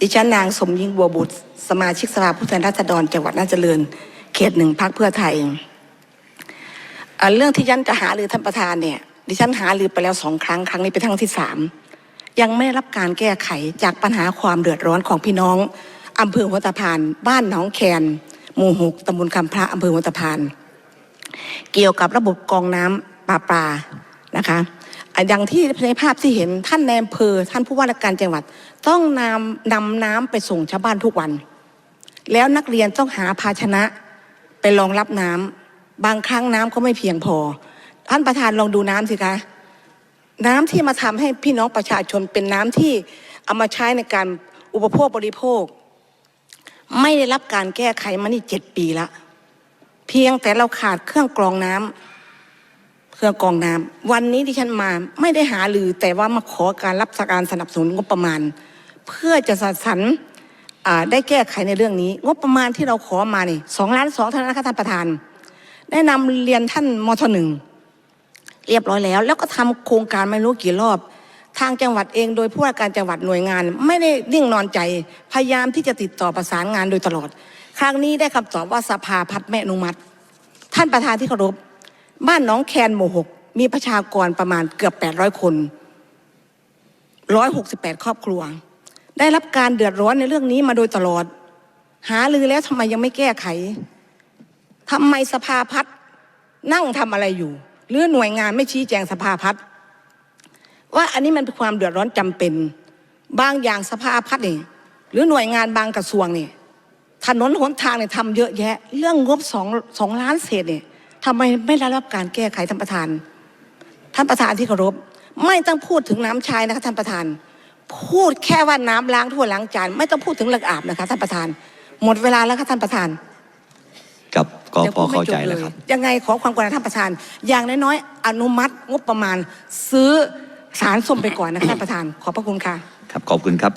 ดิฉันนางสมยิ่งบัวบุตร สมาชิกสภาผู้แทนราษฎรจังหวัดน่านเจริญ เขตหนึ่งพรรคเพื่อไทย เรื่องที่ยันจะหาหรือท่านประธานเนี่ย ดิฉันหาหรือไปแล้วสองครั้งครั้งนี้เป็นครั้งที่สามยังไม่รับการแก้ไขจากปัญหาความเดือดร้อนของพี่น้องอำเภอหัวตะพาน บ้านหนองแคนหมู่หกตำบลคำพระอำเภอหัวตะพาน เกี่ยวกับระบบกรองน้ำปลาปลานะคะ อย่างที่ในภาพที่เห็นท่านในอำเภอท่านผู้ว่าราชการจังหวัด ต้องนำนำน้ำไปส่งชาวบ้านทุกวัน แล้วนักเรียนต้องหาภาชนะไปรองรับน้ำบางครั้งน้ำก็ไม่เพียงพอ ท่านประธานลองดูน้ำสิคะ น้ำที่มาทำให้พี่น้องประชาชนเป็นน้ำที่เอามาใช้ในการอุปโภคบริโภค ไม่ได้รับการแก้ไขมานี่เจ็ดปีละเพียงแต่เราขาดเครื่องกรองน้ำ เครื่อกองน้ำวันนี้ที่ฉันมาไม่ได้หาลือแต่ว่ามาขอการรับการสนับสนุนงบประมาณ เพื่อจะสสรรอ่าได้แก้ไขในเรื่องนี้ งบประมาณที่เราขอมานี่สองล้านสองเท่านั้นนะคะท่านประธานได้นำเรียนท่านมทหนึ่งเรียบร้อยแล้ว แล้วก็ทำโครงการไม่รู้กี่รอบ ทางจังหวัดเองโดยผู้ว่าการจังหวัดหน่วยงาน ไม่ได้นิ่งนอนใจ พยายามที่จะติดต่อประสานงานโดยตลอด ครั้งนี้ได้คำตอบว่าสภาพัฒน์ไม่อนุมัติ ท่านประธานที่เคารพ บ้านน้องแคนหมู่หกมีประชากรประมาณเกือบ 800 คน 168 ครอบครัว ได้รับการเดือดร้อนในเรื่องนี้มาโดยตลอด หาลือแล้วทำไมยังไม่แก้ไขทำไมสภาพัฒน์นั่งทำอะไรอยู่ หรือหน่วยงานไม่ชี้แจงสภาพัฒน์ว่าอันนี้มันเป็นความเดือดร้อนจำเป็น บางอย่างสภาพัฒน์นี่หรือหน่วยงานบางกระทรวงนี่ถนนหนทางเนี่ยทำเยอะแยะ เรื่องงบสองสองล้านเศษเนี่ย ทำไมไม่ได้รับการแก้ไขท่านประธาน ท่านประธานที่เคารพไม่ต้องพูดถึงน้ำใช้นะคะท่านประธาน พูดแค่ว่าน้ำล้างถ้วยล้างจานไม่ต้องพูดถึงเรื่องอาบนะคะท่านประธาน หมดเวลาแล้วค่ะท่านประธานกับก็ดี๋ยวพอผมไม่เข้าใจบแล้วยครับยังไงขอความกรุณาท่านประธาน อย่างน้อยๆอนุมัติงบประมาณ ซื้อสารส้มไปก่อนนะคะท่านประธาน ขอบพระคุณค่ะ ครับขอบคุณครับ